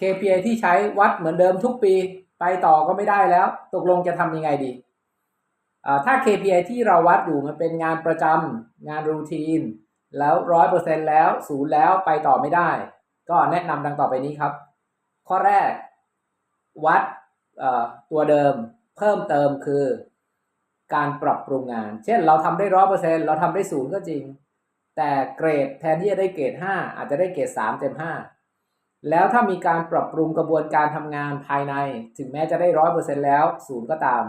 KPI ที่ใช้วัดเหมือนเดิมทุกปีไปต่อก็ไม่ได้แล้ว ตกลงจะทำยังไงดี ถ้า KPI ที่เราวัดอยู่มันเป็นงานประจำงานรูทีน แล้วร้อยเปอร์เซ็นแล้วศูนย์แล้วไปต่อไม่ได้ ก็แนะนำดังต่อไปนี้ครับ ข้อแรกวัดตัวเดิมเพิ่มเติมคือการปรับปรุงงาน เช่นเราทำได้ร้อยเปอร์เซ็นเราทำได้ศูนย์ก็จริง แต่เกรดแทนที่จะได้เกรดห้าอาจจะได้เกรดสามเต็มห้า แล้วถ้ามีการปรับปรุงกระบวนการทำงานภายใน ถึงแม้จะได้ร้อยเปอร์เซ็นแล้วศูนย์ก็ตาม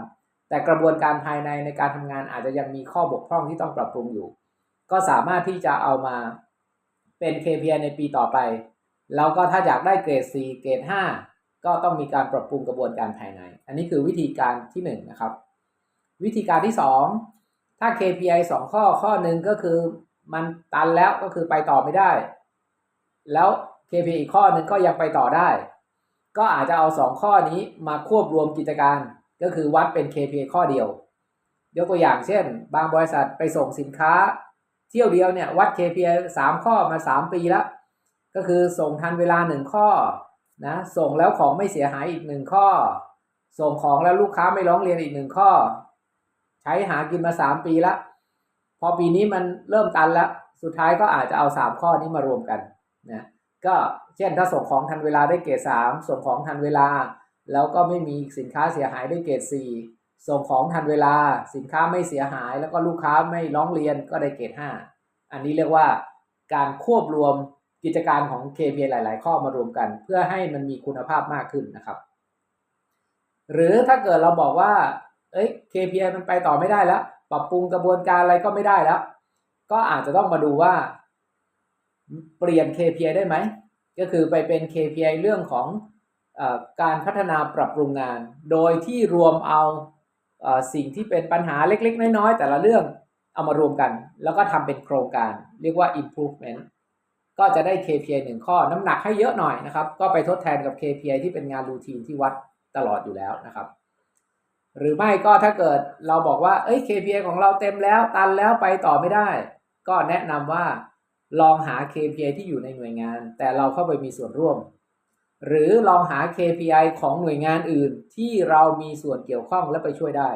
แต่กระบวนการภายในในการทำงานอาจจะยังมีข้อบกพร่องที่ต้องปรับปรุงอยู่ ก็สามารถที่จะเอามาเป็น KPI ในปีต่อไป แล้วก็ถ้าอยากได้เกรด4เกรด 5 ก็ต้องมีการปรับปรุงกระบวนการภายใน อันนี้คือวิธีการที่1นงนะครับ วิธีการที่ 2 ถ้า KPI 2 ข้อข้อหนึ่งก็คือมันตันแล้วก็คือไปต่อไม่ได้ แล้ว KPI อีกข้อหนึ่งก็ยังไปต่อได้ ก็อาจจะเอา 2 ข้อนี้มาควบรวมกิจการ ก็คือวัดเป็น KPI ข้อเดียว ยกตัวอย่างเช่น บางบริษัทไปส่งสินค้า เที่ยวเดียวเนี่ยวัด KPI 3ข้อมา 3 ปีแล้ว ก็คือส่งทันเวลา 1 ข้อนะส่งแล้วของไม่เสียหายอีก 1 ข้อ ส่งของแล้วลูกค้าไม่ร้องเรียนอีก 1 ข้อ ใช้หากินมา 3 ปีแล้วพอปีนี้มันเริ่มตันแล้ว สุดท้ายก็อาจจะเอา 3 ข้อนี้มารวมกันนะ ก็เช่นถ้าส่งของทันเวลาได้เกรด3ส่งของทันเวลา แล้วก็ไม่มีสินค้าเสียหายได้เกรด4ส่งของทันเวลาสินค้าไม่เสียหาย แล้วก็ลูกค้าไม่ร้องเรียนก็ได้เกรด5อันนี้เรียกว่าการควบรวมกิจการของ KPI หลาย ๆ ข้อมารวมกัน เพื่อให้มันมีคุณภาพมากขึ้นนะครับ หรือถ้าเกิดเราบอกว่า เอ้ย KPI มันไปต่อไม่ได้แล้ว ปรับปรุงกระบวนการอะไรก็ไม่ได้แล้ว ก็อาจจะต้องมาดูว่า เปลี่ยน KPI ได้ไหม ก็คือไปเป็น KPI เรื่องของอการพัฒนาปรับปรุงงาน โดยที่รวมเอาอสิ่งที่เป็นปัญหาเล็ก ๆ น้อยๆ แต่ละเรื่องเอามารวมกัน แล้วก็ทำเป็นโครงการ เรียกว่า improvement ก็จะได้ KPI หนึ่งข้อ น้ำหนักให้เยอะหน่อยนะครับ ก็ไปทดแทนกับ KPI ที่เป็นงานรูทีนที่วัดตลอดอยู่แล้วนะครับ หรือไม่ก็ถ้าเกิดเราบอกว่าเอ้ย KPI ของเราเต็มแล้วตันแล้วไปต่อไม่ได้ ก็แนะนำว่า ลองหา KPI ที่อยู่ในหน่วยงาน แต่เราเข้าไปมีส่วนร่วม หรือลองหา KPI ของหน่วยงานอื่นที่เรามีส่วนเกี่ยวข้องและไปช่วยได้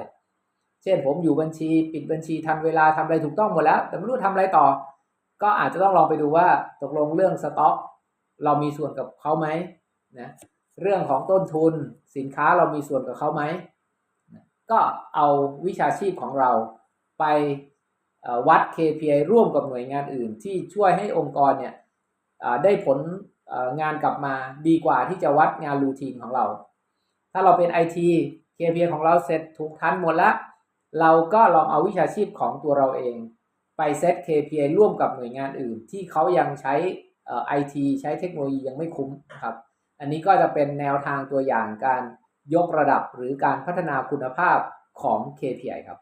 เช่นผมอยู่บัญชี ปิดบัญชีทันเวลาทำอะไรถูกต้องหมดแล้ว แต่ไม่รู้ทำอะไรต่อ ก็อาจจะต้องลองไปดูว่าตกลงเรื่องสต็อกเรามีส่วนกับเขาไหมนะเรื่องของต้นทุนสินค้าเรามีส่วนกับเขาไหม ก็เอาวิชาชีพของเราไป วัด KPI ร่วมกับหน่วยงานอื่น ที่ช่วยให้องค์กรเนี่ยได้ผลงานกลับมาดีกว่าที่จะวัดงานรูทีนของเรา ถ้าเราเป็น IT KPI ของเราเสร็จถูกทันหมดล้วเราก็ลองเอาวิชาชีพของตัวเราเอง ไปเซต KPI ร่วมกับหน่วยงานอื่น ที่เขายังใช้ไอทีใช้เทคโนโลยียังไม่คุ้มครับ อันนี้ก็จะเป็นแนวทางตัวอย่างการยกระดับหรือการพัฒนาคุณภาพของ KPI ครับ